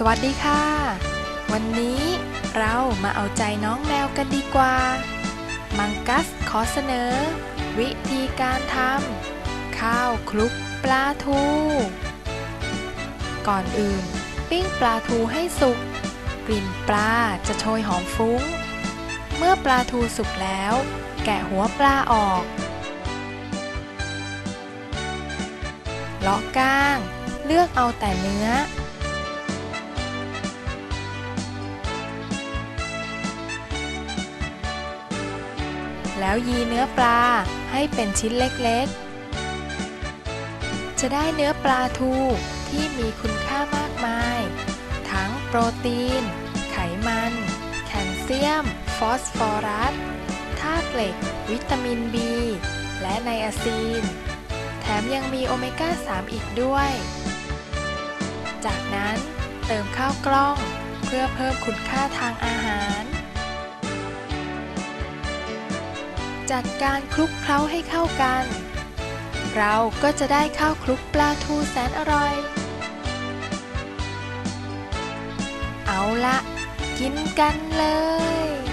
สวัสดีค่ะ วันนี้เรามาเอาใจน้องแมวกันดีกว่า มังกัสขอเสนอ วิธีการทำข้าวคลุกปลาทู ก่อนอื่น ปิ้งปลาทูให้สุก กลิ่นปลาจะโชยหอมฟุ้ง เมื่อปลาทูสุกแล้ว แกะหัวปลาออกเลาะก้าง เลือกเอาแต่เนื้อ แล้วยีเนื้อปลาให้เป็นชิ้นเล็กๆ จะได้เนื้อปลาทูที่มีคุณค่ามากมาย ทั้งโปรตีน ไขมัน แคลเซียม ฟอสฟอรัสธาตุเหล็ก วิตามิน B และไนอาซีน แถมยังมีโอเมก้า 3 อีกด้วย จากนั้นเติมข้าวกล้องเพื่อเพิ่มคุณค่าทางอาหาร จัดการคลุกเคล้าให้เข้ากัน เราก็จะได้ข้าวคลุกปลาทูแสนอร่อย เอาละกินกันเลย